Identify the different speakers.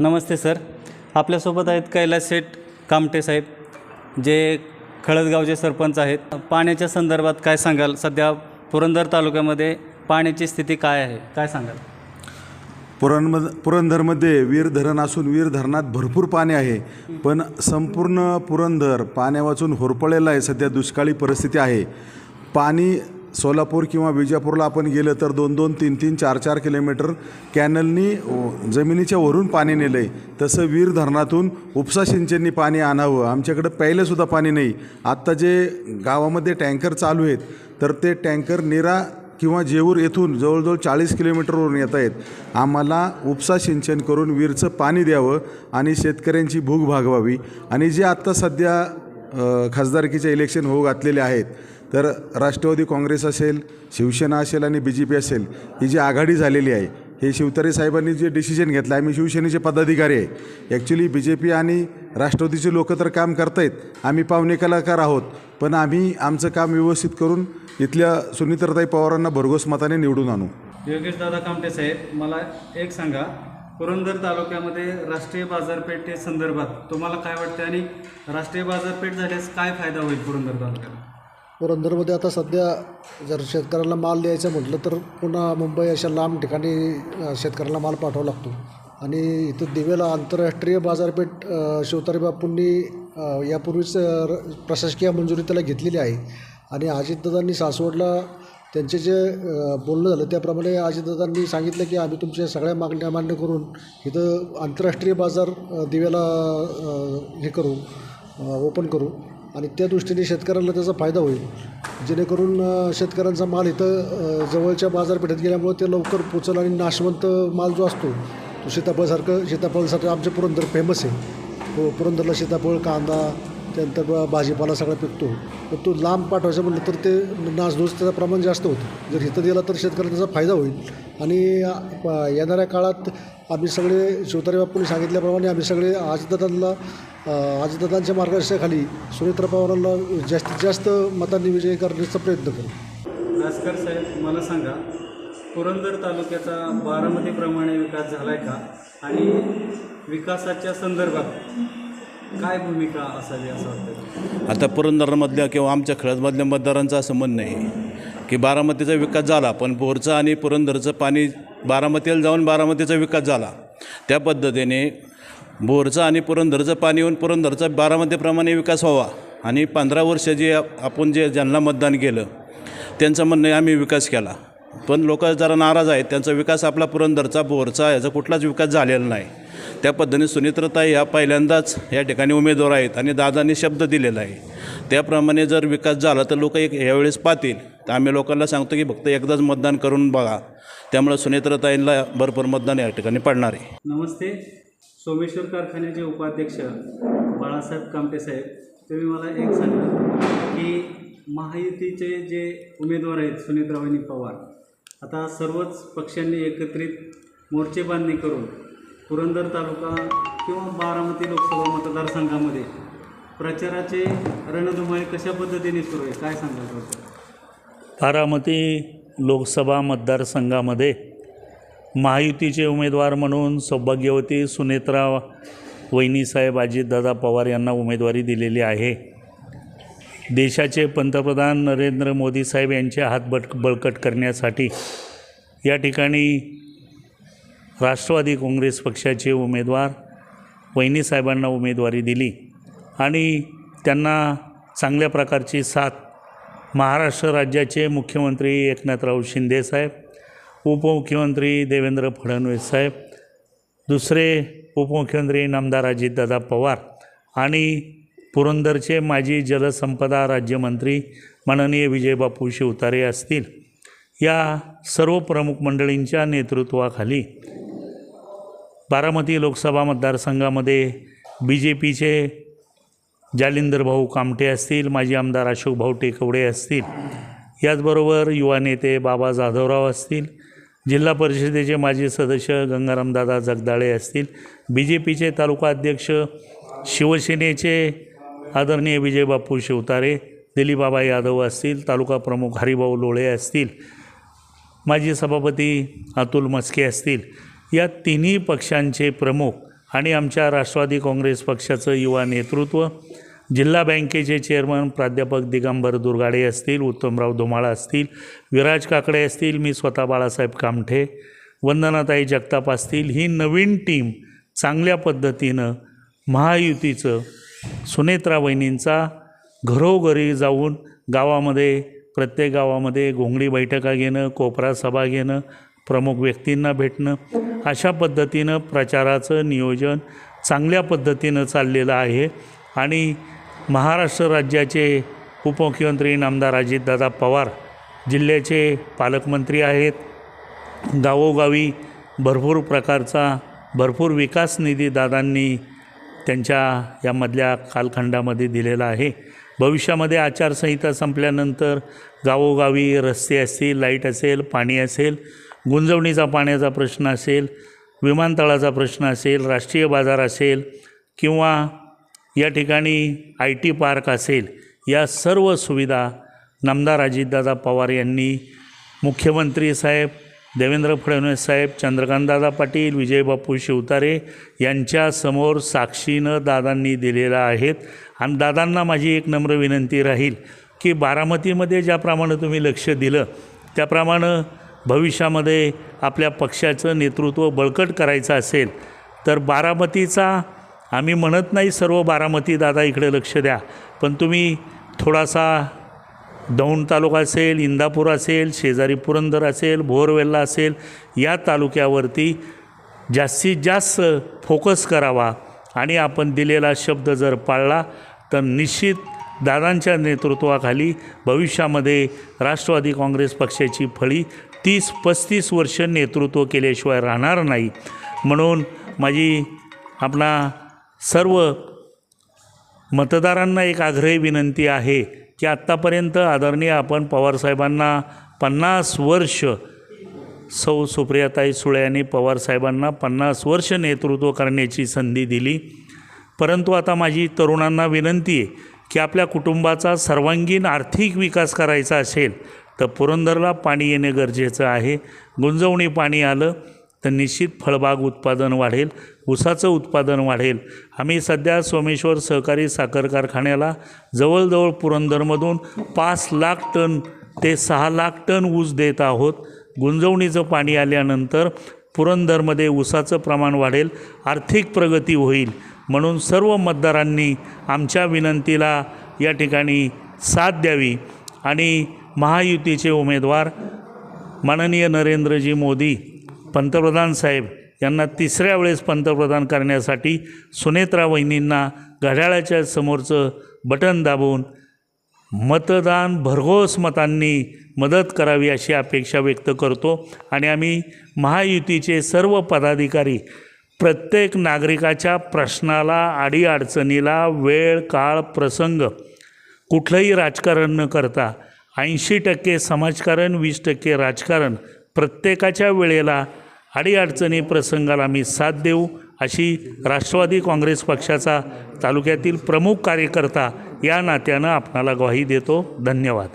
Speaker 1: नमस्ते sir. आपल्यासोबत आहेत कैलास शेठ कामटे साहेब जे खळदगावचे सरपंच आहेत. पाण्याच्या संदर्भात काय सांगाल? सध्या पुरंदर तालुक्यामध्ये पाण्याची स्थिती काय आहे? काय सांगाल?
Speaker 2: पुरणमध पुरंदरमध्ये वीर धरण असून वीर धरणात भरपूर पाणी आहे. पण संपूर्ण पुरंदर पाण्यावाचून होरपळलेलं आहे. सध्या दुष्काळी परिस्थिती आहे. पाणी सोलापूर किंवा विजापूरला आपण गेलं तर दोन दोन तीन तीन चार चार किलोमीटर कॅनलनी जमिनीच्या वरून पाणी नेलं आहे तसं वीर धरणातून उपसा सिंचननी पाणी आणावं. आमच्याकडं पहिलेसुद्धा पाणी नाही. आत्ता जे गावामध्ये टँकर चालू आहेत तर ते टँकर निरा किंवा जेऊर येथून जवळजवळ चाळीस किलोमीटरवरून येत आहेत. आम्हाला उपसा सिंचन करून विरचं पाणी द्यावं आणि शेतकऱ्यांची भूक भागवावी. आणि जे आत्ता सध्या खासदारकीचे इलेक्शन होऊ घातलेले आहेत तर राष्ट्रवादी काँग्रेस असेल शिवसेना असेल आणि बी जे पी असेल ही जी आघाडी झालेली आहे हे शिवतारे साहेबांनी जे डिसिजन घेतलं आहे आम्ही शिवसेनेचे पदाधिकारी आहे. ॲक्च्युली बी जे पी आणि राष्ट्रवादीचे लोक तर काम करतायत आम्ही पाहुणे कलाकार आहोत पण आम्ही आमचं काम व्यवस्थित करून इथल्या सुनीत्रताई पवारांना भरघोस मताने निवडून आणू.
Speaker 1: योगेश दादा कामटे साहेब मला एक सांगा पुरंदर तालुक्यामध्ये राष्ट्रीय बाजारपेठे संदर्भात तुम्हाला काय वाटतं आणि राष्ट्रीय बाजारपेठ झाल्यास काय फायदा होईल पुरंदर तालुक्याला?
Speaker 3: पुरंदरमध्ये आता सध्या जर शेतकऱ्याला माल द्यायचं म्हटलं तर पुन्हा मुंबई अशा लांब ठिकाणी शेतकऱ्याला माल पाठवावा लागतो. आणि इथं दिवेला आंतरराष्ट्रीय बाजारपेठ शिवतारी बापूंनी यापूर्वीच र- प्रशासकीय मंजुरी त्याला घेतलेली आहे. आणि अजितदादांनी सासवडला त्यांचे जे बोलणं झालं त्याप्रमाणे अजितदादांनी सांगितलं की आम्ही तुमच्या सगळ्या मागण्या मान्य करून इथं आंतरराष्ट्रीय बाजार दिव्याला दिवेला हे करू ओपन करू. आणि त्या दृष्टीने शेतकऱ्याला त्याचा फायदा होईल. जेणेकरून शेतकऱ्यांचा माल इथं जवळच्या बाजारपेठेत गेल्यामुळे ते लवकर पोचल आणि नाशवंत माल जो असतो तो सीताफळसारखं सीताफळासाठी आमचे पुरंदर फेमस आहे. हो पुरंदरला सीताफळ कांदा त्यानंतर ब- भाजीपाला सगळा पिकतो. पण तो लांब पाठवायचं म्हटलं तर ते नासधूस त्याचं प्रमाण जास्त होतं. जर इथं दिला तर शेतकऱ्यांना त्याचा फायदा होईल. आणि प- येणाऱ्या काळात आम्ही सगळे शिवतारे बापूंनी सांगितल्याप्रमाणे आम्ही सगळे आजदादांना आजदादांच्या मार्गदर्शनाखाली सुनेत्र पवारांना जास्तीत जास्त मतांनी विजय करण्याचा प्रयत्न करू.
Speaker 1: भास्कर साहेब मला सांगा पुरंदर तालुक्याचा बारामतीप्रमाणे विकास झाला आहे का? आणि विकासाच्या संदर्भात काय भूमिका असावी असं वाटतं
Speaker 4: आता पुरंदरमधल्या किंवा आमच्या खेळामधल्या मतदारांचं असं म्हणणं आहे की बारामतीचा विकास झाला पण बोरचं आणि पुरंदरचं पाणी बारामतीला जाऊन बारामतीचा विकास झाला. त्या पद्धतीने बोरचं आणि पुरंदरचं पाणी येऊन पुरंदरचा बारामतीप्रमाणे विकास व्हावा. आणि पंधरा वर्ष जे आपण जे ज्यांना मतदान केलं त्यांचं म्हणणं आहे आम्ही विकास केला. पण लोक जरा नाराज आहेत. त्यांचा विकास आपला पुरंदरचा बोरचा याचा कुठलाच विकास झालेला नाही. त्या पद्धतीने सुनित्रताई ह्या पहिल्यांदाच या ठिकाणी उमेदवार आहेत आणि दादांनी शब्द दिलेला आहे. त्याप्रमाणे जर विकास झाला तर लोक एक यावेळेस पाहतील. तर आम्ही लोकांना सांगतो की फक्त एकदाच मतदान करून बघा. त्यामुळे सुनित्रताईंना भरपूर मतदान या ठिकाणी पडणार आहे.
Speaker 1: नमस्ते. सोमेश्वर कारखान्याचे उपाध्यक्ष बाळासाहेब कामटे साहेब तुम्ही मला एक सांगा की महायुतीचे जे उमेदवार आहेत सुनीत्रावाहिनी पवार आता सर्वच पक्षांनी एकत्रित मोर्चे बांधणी करून पुरंदर तालुका किंवा बारामती लोकसभा मतदारसंघामध्ये प्रचाराचे रणधुमाळी कशा पद्धतीने सुरू आहे? काय सांगाल
Speaker 5: बारामती लोकसभा मतदारसंघामध्ये महायुतीचे उमेदवार म्हणून सौभाग्यवती सुनेत्रा वहिनीसाहेब अजितदादा पवार यांना उमेदवारी दिलेली आहे. देशाचे पंतप्रधान नरेंद्र मोदी साहेब यांचे हात बट बळकट करण्यासाठी या ठिकाणी राष्ट्रवादी काँग्रेस पक्षाचे उमेदवार वहिनीसाहेबांना उमेदवारी दिली आणि त्यांना चांगल्या प्रकारची साथ महाराष्ट्र राज्याचे मुख्यमंत्री एकनाथराव शिंदेसाहेब उपमुख्यमंत्री देवेंद्र फडणवीस साहेब दुसरे उपमुख्यमंत्री नामदार अजितदादा पवार आणि पुरंदरचे माजी जलसंपदा राज्यमंत्री माननीय विजयबापू शिवतारे असतील. या सर्व प्रमुख मंडळींच्या नेतृत्वाखाली बारामती लोकसभा मतदारसंघामध्ये बी जे पीचे जालिंदर भाऊ कामटे असतील माजी आमदार अशोक भाऊ टेकवडे असतील. याचबरोबर युवा नेते बाबा जाधवराव असतील. जिल्हा परिषदेचे माजी सदस्य गंगारामदादा जगदाळे असतील. बी जे पीचे तालुका अध्यक्ष शिवसेनेचे आदरणीय विजयबापू शिवतारे दिलीपबाबा यादव असतील तालुका प्रमुख हरिभाऊ लोळे असतील माजी सभापती अतुल मस्के असतील या तिन्ही पक्षांचे प्रमुख आणि आमच्या राष्ट्रवादी काँग्रेस पक्षाचं युवा नेतृत्व जिल्हा बँकेचे चेअरमन प्राध्यापक दिगंबर दुर्गाडे असतील उत्तमराव धुमाळा असतील विराज काकडे असतील मी स्वतः बाळासाहेब कामठे वंदनाताई जगताप असतील ही नवीन टीम चांगल्या पद्धतीनं महायुतीचं सुनेत्रा वहिनींचा घरोघरी जाऊन गावामध्ये प्रत्येक गावामध्ये घोंगडी बैठका घेणं कोपरा सभा घेणं प्रमुख व्यक्तींना भेटणं अशा पद्धतीनं प्रचाराचं नियोजन चांगल्या पद्धतीनं चाललेलं आहे. आणि महाराष्ट्र राज्याचे उपमुख्यमंत्री नामदार अजितदादा पवार जिल्ह्याचे पालकमंत्री आहेत. गावोगावी भरपूर प्रकारचा भरपूर विकास निधी दादांनी त्यांच्या यामधल्या कालखंडामध्ये दिलेला आहे. भविष्यामध्ये आचारसंहिता संपल्यानंतर गावोगावी रस्ते असतील लाइट असेल पाणी असेल गुंजवणीचा पाण्याचा प्रश्न असेल विमानतळाचा प्रश्न असेल राष्ट्रीय बाजार असेल किंवा या ठिकाणी आय टी पार्क असेल या सर्व सुविधा नामदार अजितदादा पवार यांनी मुख्यमंत्री साहेब देवेंद्र फडणवीस साहेब चंद्रकांतदादा पाटील विजयबापू शिवतारे यांच्यासमोर साक्षीनं दादांनी दिलेला आहेत. आणि दादांना माझी एक नम्र विनंती राहील की बारामतीमध्ये ज्याप्रमाणे तुम्ही लक्ष दिलं त्याप्रमाणे भविष्यामध्ये आपल्या पक्षाचं नेतृत्व बळकट करायचं असेल तर बारामतीचा आम्ही म्हणत नाही सर्व बारामती दादा इकडे लक्ष द्या पण तुम्ही थोडासा दौंड तालुका असेल इंदापूर असेल शेजारी पुरंदर असेल भोरवेल्ला असेल या तालुक्यावरती जास्तीत जास्त फोकस करावा आणि आपण दिलेला शब्द जर पाळला तर निश्चित दादांच्या नेतृत्वाखाली भविष्यामध्ये राष्ट्रवादी काँग्रेस पक्षाची फळी तीस पस्तीस वर्ष नेतृत्व केल्याशिवाय राहणार नाही. म्हणून माझी आपणा सर्व मतदारांना एक आग्रही विनंती आहे की आत्तापर्यंत आदरणीय आपण पवारसाहेबांना पन्नास वर्ष सौ सुप्रियाताई सुळे यांनी पवारसाहेबांना पन्नास वर्ष नेतृत्व करण्याची संधी दिली. परंतु आता माझी तरुणांना विनंती आहे की आपल्या कुटुंबाचा सर्वांगीण आर्थिक विकास करायचा असेल तर पुरंदरला पाणी येणे गरजेचं आहे. गुंजवणी पाणी आलं तर निश्चित फळबाग उत्पादन वाढेल ऊसाचं उत्पादन वाढेल. आम्ही सध्या सोमेश्वर सहकारी साखर कारखान्याला जवळजवळ पुरंदरमधून पाच लाख टन ते सहा लाख टन ऊस देत आहोत. गुंजवणीचं पाणी आल्यानंतर पुरंदरमध्ये ऊसाचं प्रमाण वाढेल आर्थिक प्रगती होईल. म्हणून सर्व मतदारांनी आमच्या विनंतीला या ठिकाणी साथ द्यावी आणि महायुतीचे उमेदवार माननीय नरेंद्रजी मोदी पंतप्रधान साहेब यांना तिसऱ्या वेळेस पंतप्रधान करण्यासाठी सुनेत्रा वहिनींना घड्याळाच्या समोरचं बटन दाबून मतदान भरघोस मतांनी मदत करावी अशी अपेक्षा व्यक्त करतो. आणि आम्ही महायुतीचे सर्व पदाधिकारी प्रत्येक नागरिकाच्या प्रश्नाला अडीअडचणीला वेळ काळ प्रसंग कुठलंही राजकारण न करता ऐंशी टक्के समाजकारण वीस टक्के राजकारण प्रत्येकाच्या वेळेला अडीअडचणी प्रसंगाला आम्ही साथ देऊ अशी राष्ट्रवादी काँग्रेस पक्षाचा तालुक्यातील प्रमुख कार्यकर्ता या नात्यानं आपणाला ग्वाही देतो. धन्यवाद.